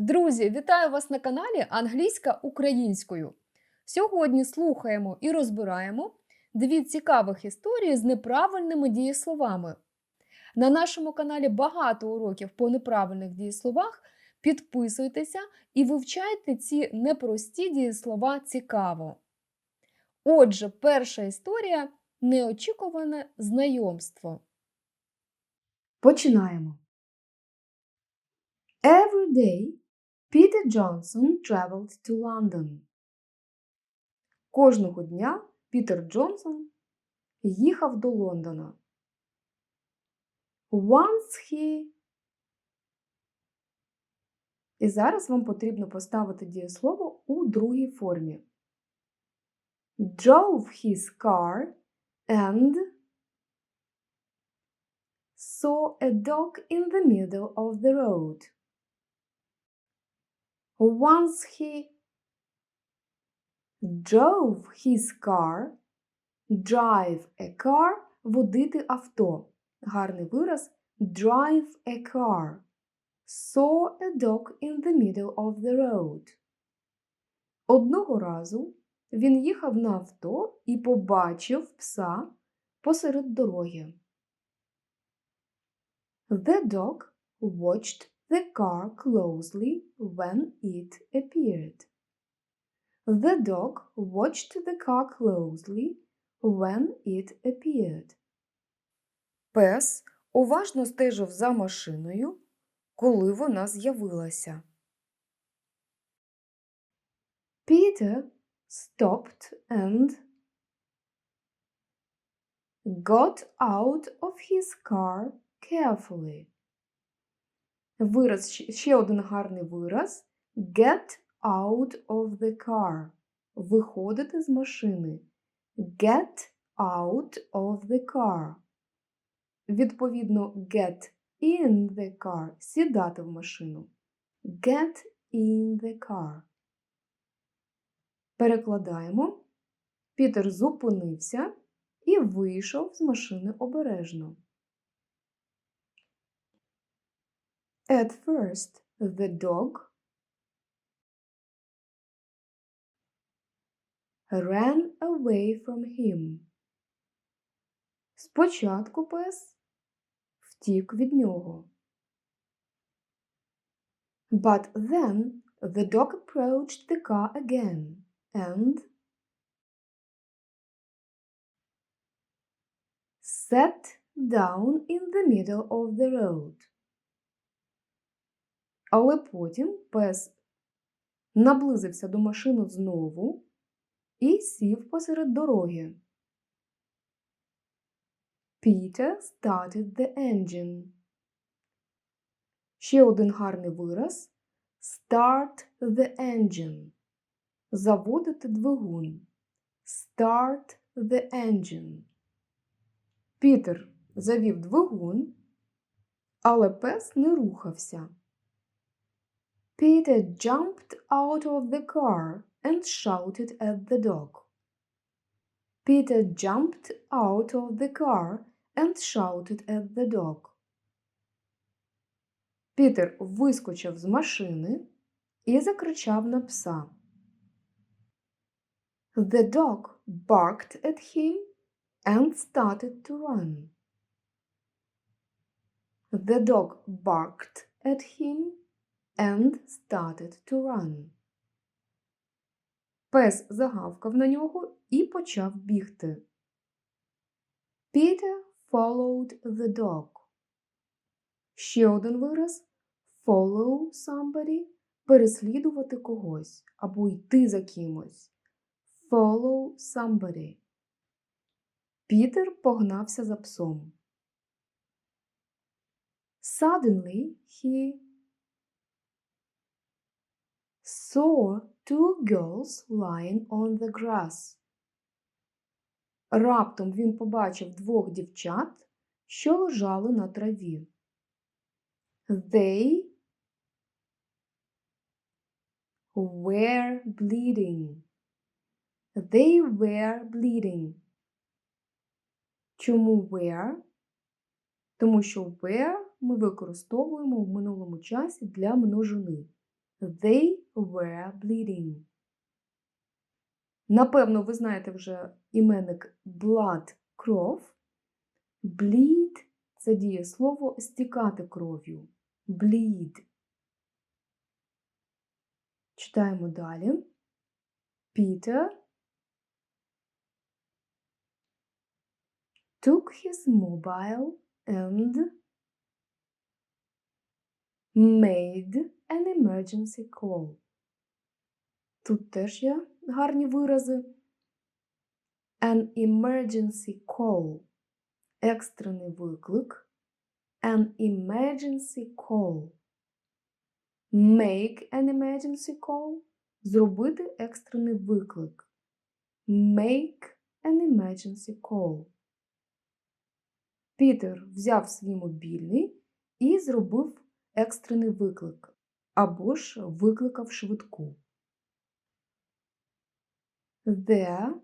Друзі, вітаю вас на каналі Англійська українською. Сьогодні слухаємо і розбираємо дві цікавих історії з неправильними дієсловами. На нашому каналі багато уроків по неправильних дієсловах. Підписуйтеся і вивчайте ці непрості дієслова цікаво. Отже, перша історія неочікуване знайомство. Починаємо. Every day Peter Johnson traveled to London. Кожного дня Пітер Джонсон їхав до Лондона. Once he І зараз вам потрібно поставити дієслово у другій формі. Drove his car and saw a dog in the middle of the road. Once he drove his car, drive a car – водити авто. Гарний вираз drive a car. Saw a dog in the middle of the road. Одного разу він їхав на авто і побачив пса посеред дороги. The dog watched the car closely when it appeared. The dog watched the car closely when it appeared. Пес уважно стежив за машиною, коли вона з'явилася. Peter stopped and got out of his car carefully. Вираз, ще один гарний вираз. Get out of the car. Виходити з машини. Get out of the car. Відповідно, get in the car. Сідати в машину. Get in the car. Перекладаємо. Пітер зупинився і вийшов з машини обережно. At first, the dog ran away from him. Спочатку пес втік від нього. But then the dog approached the car again and sat down in the middle of the road. Але потім пес наблизився до машини знову і сів посеред дороги. Peter started the engine. Ще один гарний вираз start the engine. Заводити двигун. Start the engine. Пітер завів двигун, але пес не рухався. Peter jumped out of the car and shouted at the dog. Peter jumped out of the car and shouted at the dog. Пітер вискочив з машини і закричав на пса. The dog barked at him and started to run. The dog barked at him and started to run. Пес загавкав на нього і почав бігти. Peter followed the dog. Ще один вираз follow somebody переслідувати когось або йти за кимось. Follow somebody. Пітер погнався за псом. Suddenly he saw two girls lying on the grass. Раптом він побачив двох дівчат, що лежали на траві. They were bleeding. They were bleeding. Чому were? Тому що were ми використовуємо в минулому часі для множини. They were bleeding. Напевно, ви знаєте вже іменник blood – кров. Bleed – це дієслово стікати кров'ю. Bleed. Читаємо далі. Peter took his mobile and made an emergency call. Тут теж є гарні вирази. An emergency call. Екстрений виклик. An emergency call. Make an emergency call. Зробити екстрений виклик. Make an emergency call. Пітер взяв свій мобільний і зробив екстрений виклик. Або ж викликав швидку. There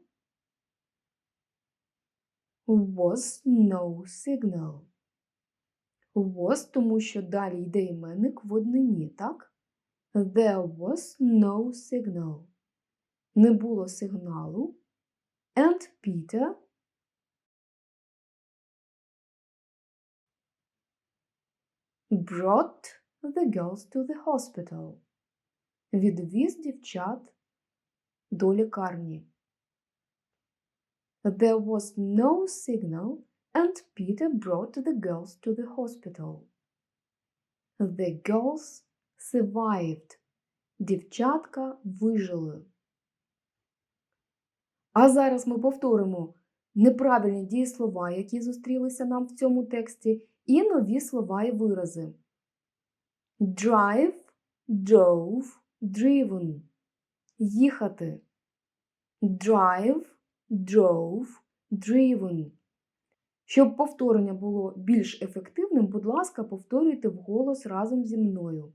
was no signal. Was, тому що далі йде іменник в однині, так? There was no signal. Не було сигналу. And Peter brought the girls to the hospital. Відвіз дівчат до лікарні. There was no signal, and Peter brought the girls to the hospital. The girls survived. Дівчатка вижили. А зараз ми повторимо неправильні дієслова, які зустрілися нам в цьому тексті, і нові слова і вирази. Drive, drove, driven. Їхати. Drive, drove, driven. Щоб повторення було більш ефективним, будь ласка, повторюйте вголос разом зі мною.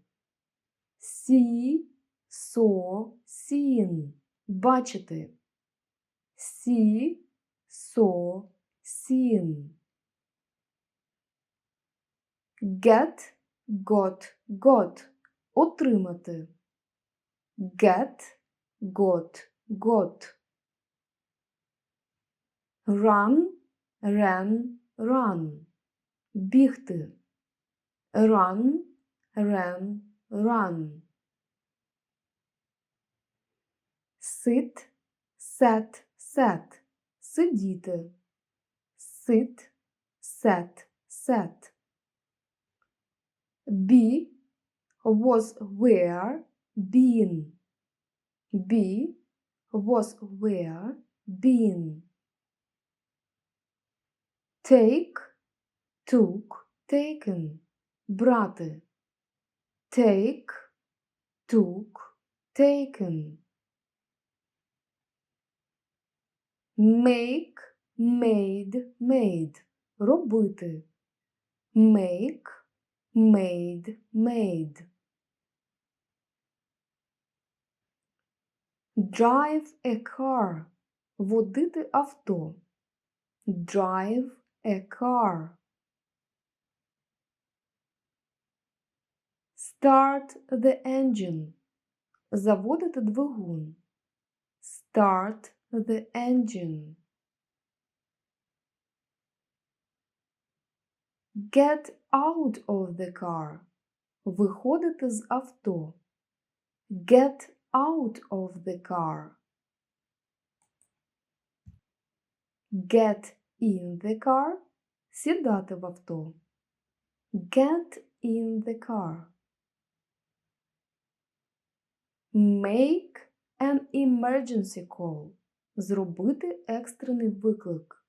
See, saw, seen. Бачити. See, saw, seen. Get, got, got. Отримати. Get, got, got. Run, ran, run. Бігти. Run, ran, run. Sit, sat, sat. Сидіти. Sit, sat, sat. Be was where been. Be was where been. Take, took, taken. Брати. Take, took, taken. Make, made, made. Робити. Make, made, made. Drive a car. Водити авто. Drive a car. Start the engine. Заводити двигун. Start the engine. Get out of the car. Виходити з авто. Get out of the car. Get in the car. Сідати в авто. Get in the car. Make an emergency call. Зробити екстрений виклик.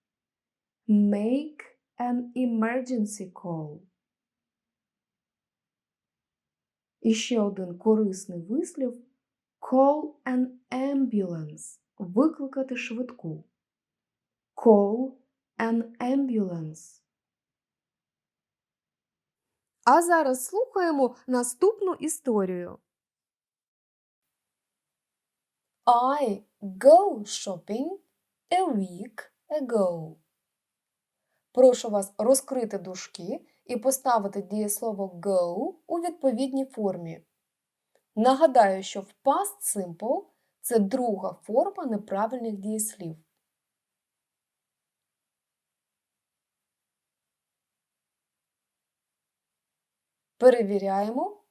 Make an emergency call. І ще один корисний вислів call an ambulance. Викликати швидку. Call an ambulance. А зараз слухаємо наступну історію. I go shopping a week ago. Прошу вас розкрити дужки і поставити дієслово go у відповідній формі. Нагадаю, що в past simple це друга форма неправильних дієслів. Перевіряємо.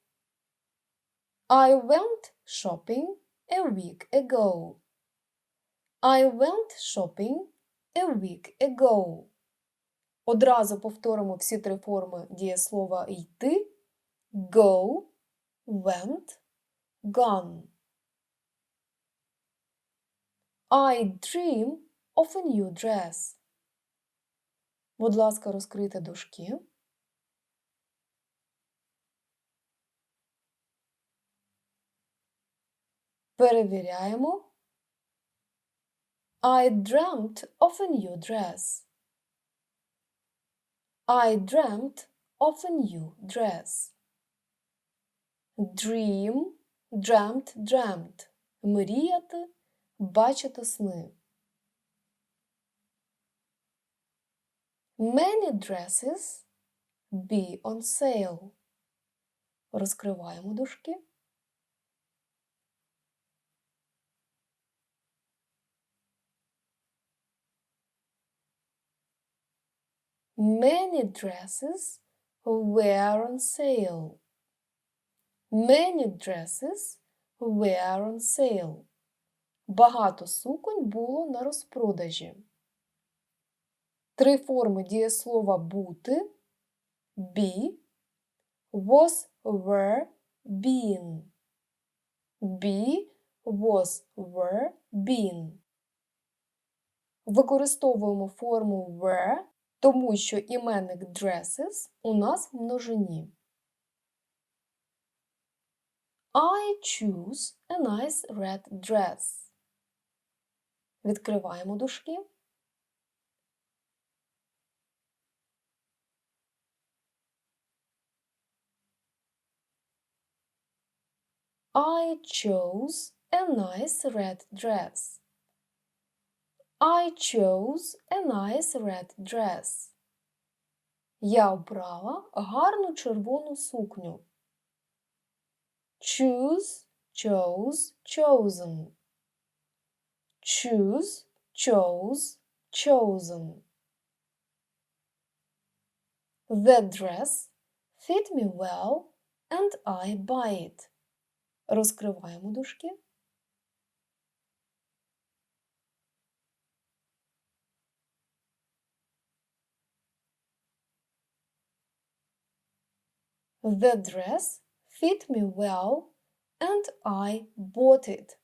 I went shopping a week ago. I went shopping a week ago. Одразу повторимо всі три форми дієслова йти. Go, went, gone. I dream of a new dress. Будь ласка, розкрийте дужки. Перевіряємо. I dreamt of a new dress. I dreamt of a new dress. Dream, dreamt, dreamt. Мріяти, бачити сни. Many dresses be on sale. Розкриваємо дужки. Many dresses were on sale. Many dresses were on sale. Багато суконь було на розпродажі. Три форми дієслова бути be, was, were, been. Be, was, were, been. Використовуємо форму were тому що іменник dresses у нас в множині. I choose a nice red dress. Відкриваємо дужки. I chose a nice red dress. I chose a nice red dress. Я обрала гарну червону сукню. Choose, chose, chosen. Choose, chose, chosen. The dress fit me well and I buy it. Розкриваємо дужки. The dress fit me well and I bought it.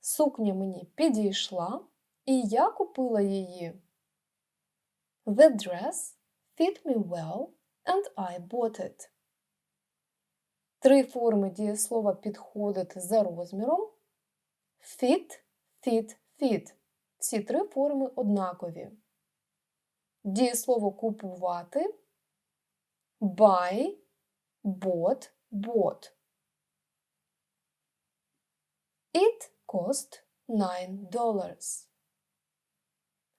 Сукня мені підійшла, і я купила її. The dress fit me well and I bought it. Три форми дієслова підходити за розміром. Fit, fit, fit. Ці три форми однакові. Дієслово купувати buy, bought, bought. It cost nine dollars.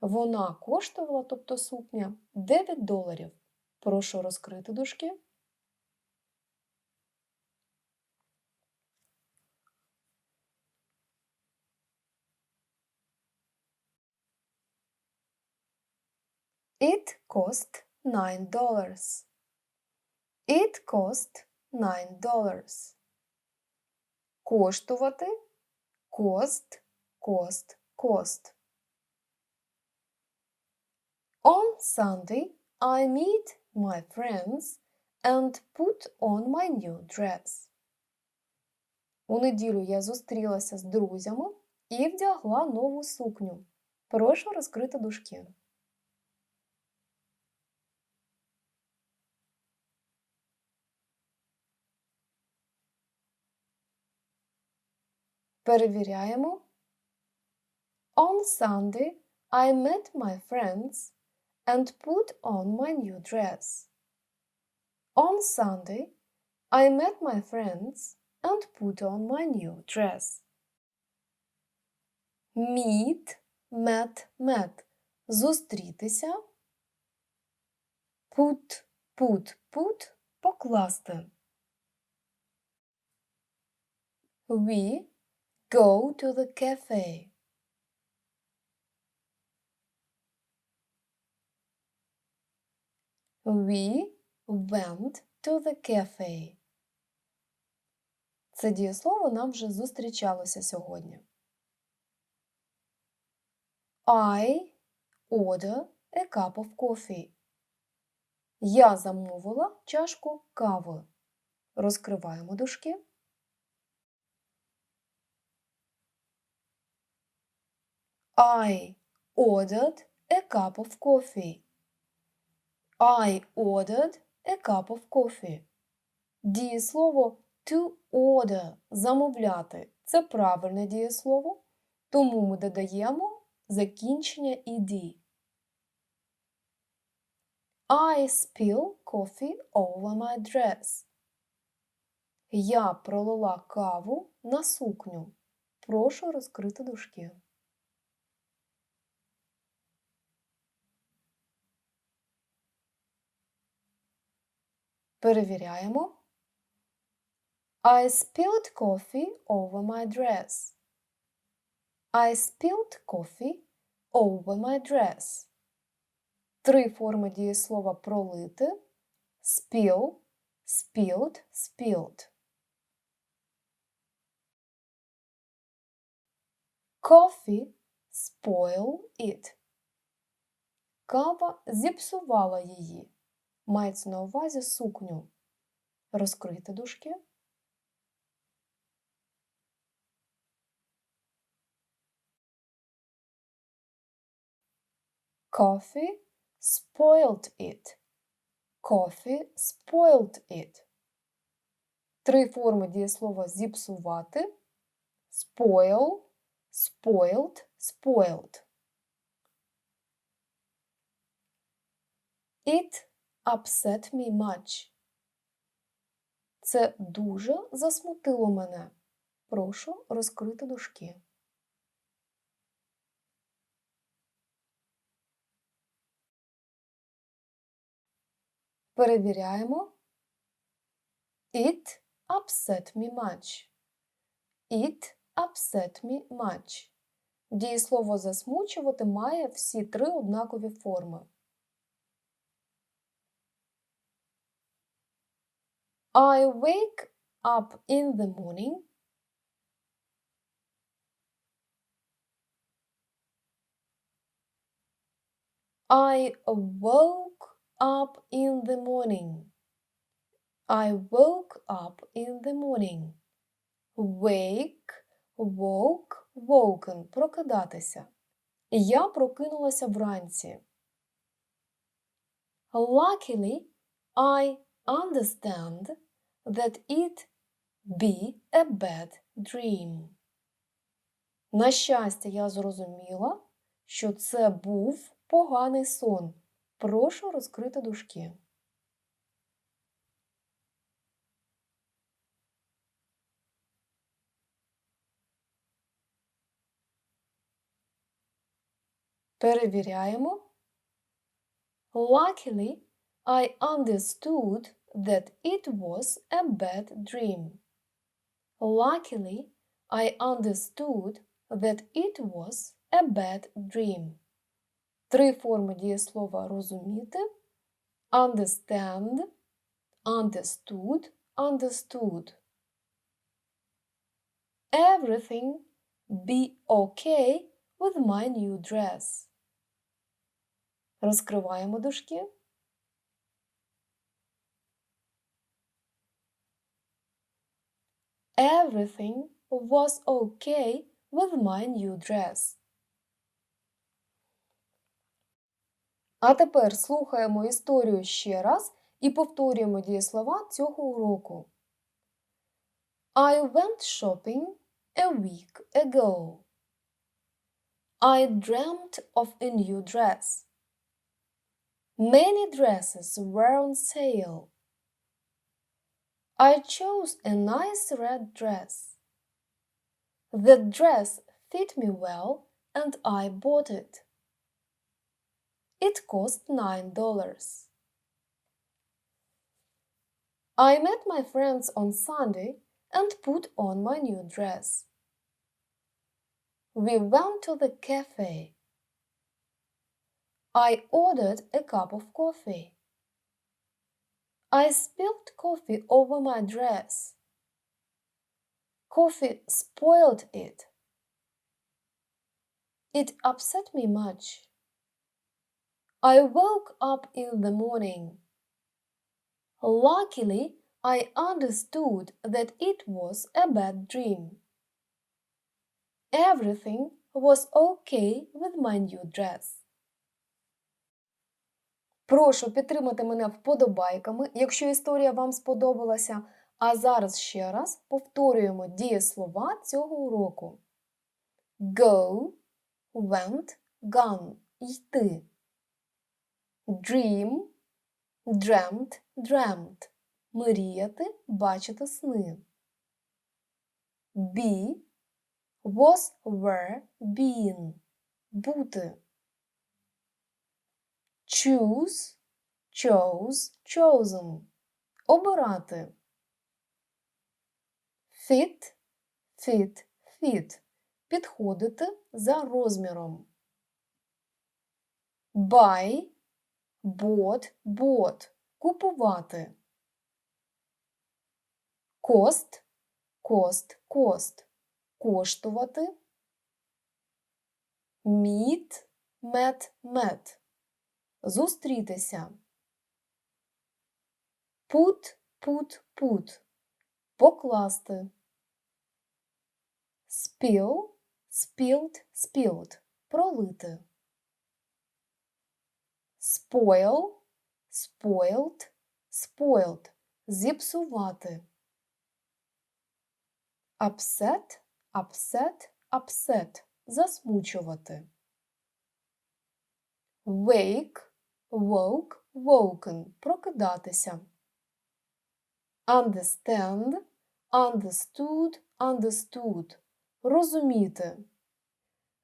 Вона коштувала, тобто сукня, 9 доларів. Прошу розкрити дужки. It cost nine dollars. It cost nine dollars. Коштувати cost, cost, cost. On Sunday I meet my friends and put on my new dress. У неділю я зустрілася з друзями і вдягла нову сукню. Прошу розкрити дужки. Перевіряємо. On Sunday I met my friends and put on my new dress. On Sunday I met my friends and put on my new dress. Meet, met, met. Зустрітися. Put, put, put. Покласти. We go to the cafe. We went to the cafe. Це дієслово нам вже зустрічалося сьогодні. I order a cup of coffee. Я замовила чашку кави. Розкриваємо дужки. I ordered a cup of coffee. I ordered a cup of coffee. Дієслово to order замовляти. Це правильне дієслово, тому ми додаємо закінчення ed. I spill coffee over my dress. Я пролила каву на сукню. Прошу розкрити дужки. Перевіряємо. I spilled coffee over my dress. I spilled coffee over my dress. Три форми дієслова пролити. Spill, spilled, spilled. Coffee spoil it. Кава зіпсувала її. Мається на увазі сукню. Розкрити дужки. Coffee spoiled it. Coffee spoiled it. Три форми дієслова зіпсувати. Spoil, spoiled, spoiled. It upset me much. Це дуже засмутило мене. Прошу розкрити дужки. Перевіряємо. It upset me much. It upset me much. Дієслово засмучувати має всі три однакові форми. I wake up in the morning. I woke up in the morning. I woke up in the morning. Wake, woke, woken – прокидатися. Я прокинулася вранці. Luckily, I understand that it be a bad dream. На щастя, я зрозуміла, що це був поганий сон. Прошу розкрити дужки. Перевіряємо. Luckily, I understood that it was a bad dream. Luckily, I understood that it was a bad dream. Три форми дієслова розуміти. Understand, understood, understood. Everything be okay with my new dress. Розкриваємо дужки. Everything was okay with my new dress. А тепер слухаємо історію ще раз і повторюємо дієслова цього уроку. I went shopping a week ago. I dreamt of a new dress. Many dresses were on sale. I chose a nice red dress. The dress fit me well and I bought it. It cost nine dollars. I met my friends on Sunday and put on my new dress. We went to the cafe. I ordered a cup of coffee. I spilled coffee over my dress. Coffee spoiled it. It upset me much. I woke up in the morning. Luckily, I understood that it was a bad dream. Everything was okay with my new dress. Прошу підтримати мене вподобайками, якщо історія вам сподобалася. А зараз ще раз повторюємо дієслова цього уроку. Go, went, gone – йти. Dream, dreamt, dreamt – мріяти, бачити сни. Be, was, were, been – бути. Choose, chose, chosen – обирати. Fit, fit, fit – підходити за розміром. Buy, bought, bought – купувати. Cost, cost, cost – коштувати. Meet, met, met – зустрітися. Put, put, put – покласти. Spill, spilled, spilled – пролити. Spoil, spoiled, spoiled – зіпсувати. Upset, upset, upset – засмучувати. Wake, woke, woken – прокидатися. Understand, understood, understood – розуміти.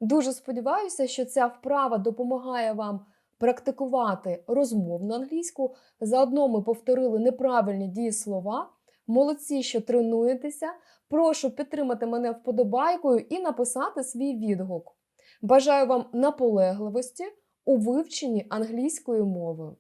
Дуже сподіваюся, що ця вправа допомагає вам практикувати розмовну англійську. Заодно ми повторили неправильні дієслова. Молодці, що тренуєтеся. Прошу підтримати мене вподобайкою і написати свій відгук. Бажаю вам наполегливості у вивченні англійської мови.